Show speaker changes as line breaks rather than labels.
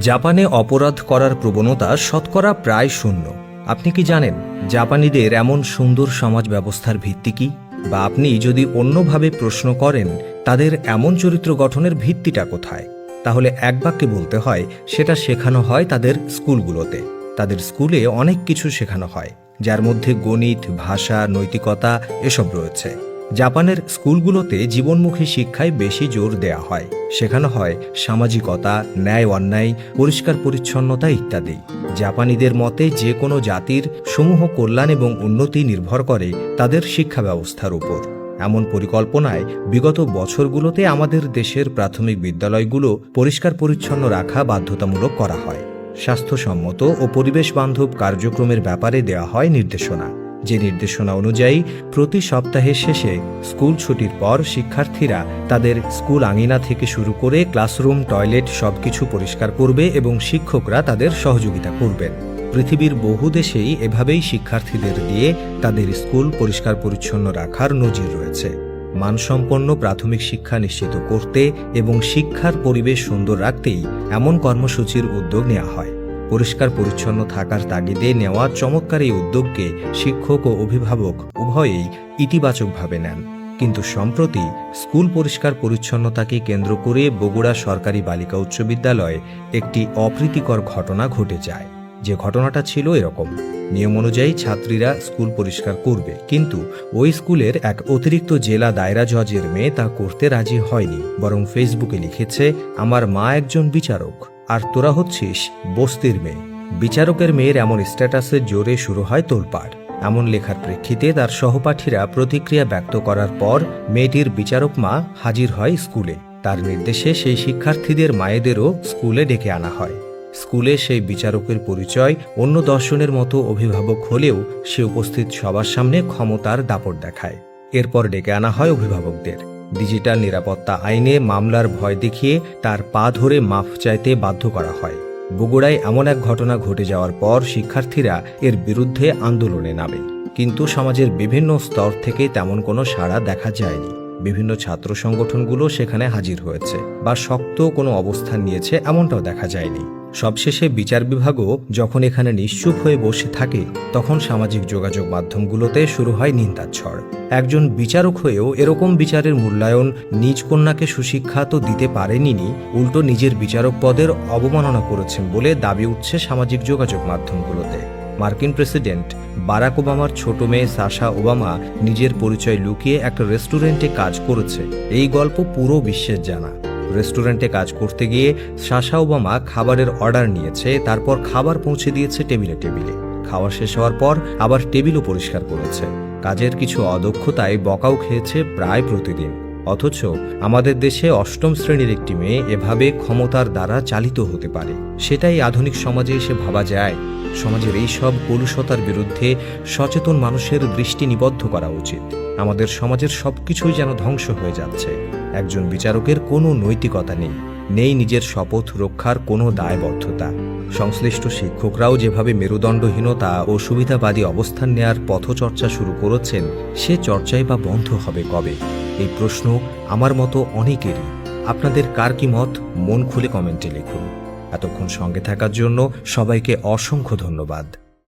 জাপানে অপরাধ করার প্রবণতা শতকরা প্রায় শূন্য। আপনি কি জানেন জাপানিদের এমন সুন্দর সমাজ ব্যবস্থার ভিত্তি কি? বা আপনি যদি অন্যভাবে প্রশ্ন করেন, তাদের এমন চরিত্র গঠনের ভিত্তিটা কোথায়? তাহলে এক বাক্যে বলতে হয়, সেটা শেখানো হয় তাদের স্কুলগুলোতে। তাদের স্কুলে অনেক কিছু শেখানো হয়, যার মধ্যে গণিত, ভাষা, নৈতিকতা এসব রয়েছে। জাপানের স্কুলগুলোতে জীবনমুখী শিক্ষায় বেশি জোর দেয়া হয়। শেখানো হয় সামাজিকতা, ন্যায় অন্যায়, পরিষ্কার পরিচ্ছন্নতা ইত্যাদি। জাপানিদের মতে যে কোনো জাতির সমূহ কল্যাণ এবং উন্নতি নির্ভর করে তাদের শিক্ষা ব্যবস্থার উপর। এমন পরিকল্পনায় বিগত বছরগুলোতে আমাদের দেশের প্রাথমিক বিদ্যালয়গুলো পরিষ্কার পরিচ্ছন্ন রাখা বাধ্যতামূলক করা হয়। স্বাস্থ্যসম্মত ও পরিবেশ বান্ধব কার্যক্রমের ব্যাপারে দেওয়া হয় নির্দেশনা। যে নির্দেশনা অনুযায়ী প্রতি সপ্তাহের শেষে স্কুল ছুটির পর শিক্ষার্থীরা তাদের স্কুল আঙিনা থেকে শুরু করে ক্লাসরুম, টয়লেট সবকিছু পরিষ্কার করবে এবং শিক্ষকরা তাদের সহযোগিতা করবেন। পৃথিবীর বহু দেশেই এভাবেই শিক্ষার্থীদের দিয়ে তাদের স্কুল পরিষ্কার পরিচ্ছন্ন রাখার নজির রয়েছে। মানসম্পন্ন প্রাথমিক শিক্ষা নিশ্চিত করতে এবং শিক্ষার পরিবেশ সুন্দর রাখতেই এমন কর্মসূচির উদ্যোগ নেওয়া হয়। পরিষ্কার পরিচ্ছন্ন থাকার তাগিদে নেওয়া চমৎকার এই উদ্যোগকে শিক্ষক ও অভিভাবক উভয়েই ইতিবাচকভাবে নেন। কিন্তু সম্প্রতি স্কুল পরিষ্কার পরিচ্ছন্নতাকে কেন্দ্র করে বগুড়া সরকারি বালিকা উচ্চ বিদ্যালয়ে একটি অপ্রীতিকর ঘটনা ঘটে যায়। যে ঘটনাটা ছিল এরকম। নিয়ম অনুযায়ী ছাত্রীরা স্কুল পরিষ্কার করবে। কিন্তু ওই স্কুলের এক অতিরিক্ত জেলা দায়রা জজের মেয়ে তা করতে রাজি হয়নি, বরং ফেসবুকে লিখেছে, আমার মা একজন বিচারক, আর তোরা হচ্ছিস বস্তির মেয়ে। বিচারকের মেয়ের এমন স্ট্যাটাসের জোরে শুরু হয় তোলপাড়। এমন লেখার প্রেক্ষিতে তার সহপাঠীরা প্রতিক্রিয়া ব্যক্ত করার পর মেয়েটির বিচারক মা হাজির হয় স্কুলে। তার নির্দেশে সেই শিক্ষার্থীদের মায়েদেরও স্কুলে ডেকে আনা হয়। স্কুলে সেই বিচারকের পরিচয়, অন্য দর্শনের মতো অভিভাবক হলেও সে উপস্থিত সবার সামনে ক্ষমতার দাপট দেখায়। এরপর ডেকে আনা হয় অভিভাবকদের। ডিজিটাল নিরাপত্তা আইনে মামলার ভয় দেখিয়ে তার পা ধরে মাফ চাইতে বাধ্য করা হয়। বগুড়ায় এমন এক ঘটনা ঘটে যাওয়ার পর শিক্ষার্থীরা এর বিরুদ্ধে আন্দোলনে নামে। কিন্তু সমাজের বিভিন্ন স্তর থেকে তেমন কোনো সাড়া দেখা যায়নি। বিভিন্ন ছাত্র সংগঠনগুলো সেখানে হাজির হয়েছে বা শক্ত কোনো অবস্থান নিয়েছে এমনটাও দেখা যায়নি। সবশেষে বিচার বিভাগও যখন এখানে নিশ্চুপ হয়ে বসে থাকে, তখন সামাজিক যোগাযোগ মাধ্যমগুলোতে শুরু হয় নিন্দার ঝড়। একজন বিচারক হয়েও এরকম বিচারের মূল্যায়ন নিজ কন্যাকে সুশিক্ষা তো দিতে পারেনি উল্টো নিজের বিচারক পদের অবমাননা করেছেন বলে দাবি উঠছে সামাজিক যোগাযোগ মাধ্যমগুলোতে। মার্কিন প্রেসিডেন্ট বারাক ওবামার ছোট মেয়ে সাশা ওবামা নিজের পরিচয় লুকিয়ে একটা রেস্টুরেন্টে কাজ করেছে। এই গল্প পুরো বিশ্বের জানা। রেস্টুরেন্টে কাজ করতে গিয়ে সাশা ওবামা খাবারের অর্ডার নিয়েছে, তারপর খাবার পৌঁছে দিয়েছে টেবিলে টেবিলে। খাওয়া শেষ হওয়ার পর আবার টেবিলও পরিষ্কার করেছে। কাজের কিছু অদক্ষতায় বকাও খেয়েছে প্রায় প্রতিদিন। অথচ আমাদের দেশে অষ্টম শ্রেণির একটি মেয়ে এভাবে ক্ষমতার দ্বারা চালিত হতে পারে। সেটাই আধুনিক সমাজে এসে ভাবা যায়। সমাজের এই সব কলুষতার বিরুদ্ধে সচেতন মানুষের দৃষ্টি নিবদ্ধ করা উচিত। আমাদের সমাজের সবকিছুই যেন ধ্বংস হয়ে যাচ্ছে। একজন বিচারকের কোনো নৈতিকতা নেই নেই নিজের শপথ রক্ষার কোনো দায়বদ্ধতা। সংশ্লিষ্ট শিক্ষকরাও যেভাবে মেরুদণ্ডহীনতা ও সুবিধাবাদী অবস্থান নেয়ার পথচর্চা শুরু করেছেন, সে চর্চাই বা বন্ধ হবে কবে? এই প্রশ্ন আমার মতো অনেকেরই। আপনাদের কার কি মত? মন খুলে কমেন্টে লিখুন। এতক্ষণ সঙ্গে থাকার জন্য সবাইকে অসংখ্য ধন্যবাদ।